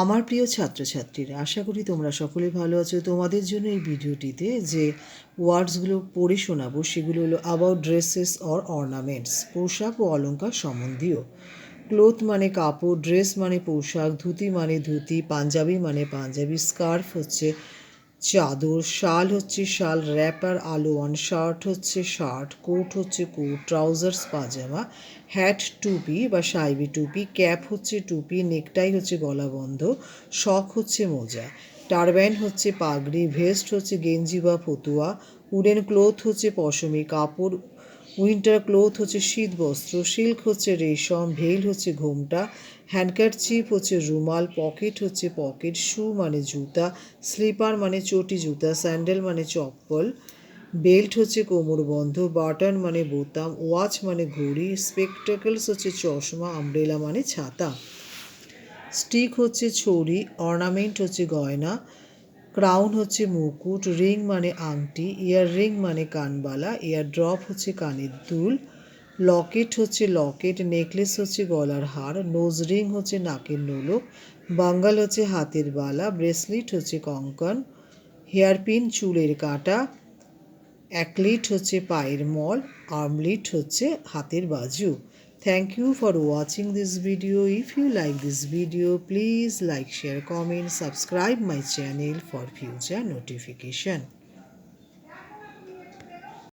আমার প্রিয় ছাত্রছাত্রীরা, আশা করি তোমরা সকলে ভালো আছো। তোমাদের জন্য এই ভিডিওটিতে যে ওয়ার্ডসগুলো পড়ে শোনাবো, সেগুলো হলো অ্যাবাউট ড্রেসেস অর অর্নামেন্টস পোশাক ও অলঙ্কার সম্বন্ধীয়। ক্লোথ মানে কাপড় ড্রেস মানে পোশাক, ধুতি মানে ধুতি, পাঞ্জাবি মানে পাঞ্জাবি স্কার্ফ হচ্ছে চাদর, শাল হচ্ছে শাল র্যাপার আলোয়ান শার্ট হচ্ছে শার্ট কোট হচ্ছে কোট ট্রাউজার্স পাজামা হ্যাট টুপি বা সাইবি টুপি ক্যাপ হচ্ছে টুপি নেকটাই হচ্ছে গলাবন্ধ শখ হচ্ছে মোজা টারব্যান হচ্ছে পাগড়ি ভেস্ট হচ্ছে গেঞ্জি বা ফতুয়া উডেন ক্লোথ হচ্ছে পশমি কাপড় উইন্টার ক্লোথ হচ্ছে শীত বস্ত্র, সিল্ক হচ্ছে রেশম, ভেল হচ্ছে ঘোমটা, হ্যান্ডকারচিপ হচ্ছে রুমাল, পকেট হচ্ছে পকেট, শু মানে জুতা, স্লিপার মানে চটি জুতা, স্যান্ডেল মানে চপ্পল, বেল্ট হচ্ছে কোমরবন্ধ, বাটন মানে বোতাম, ওয়াচ মানে ঘড়ি, স্পেকটেকলস হচ্ছে চশমা, আমব্রেলা মানে ছাতা। স্টিক হচ্ছে ছড়ি, অর্নামেন্ট হচ্ছে গয়না ক্রাউন হচ্ছে মুকুট রিং মানে আংটি ইয়ার রিং মানে কানবালা ইয়ার ড্রপ হচ্ছে কানের দুল লকেট হচ্ছে লকেট নেকলেস হচ্ছে গলার হার নোজ রিং হচ্ছে নাকের নোলক বাঙ্গাল হচ্ছে হাতের বালা ব্রেসলেট হচ্ছে কঙ্কন হেয়ারপিন চুলের কাঁটা অ্যাকলিট হচ্ছে পায়ের মল আর্মলিট হচ্ছে হাতের বাজু। Thank you for watching this video. If you like this video, please like, share, comment, subscribe my channel for future notification.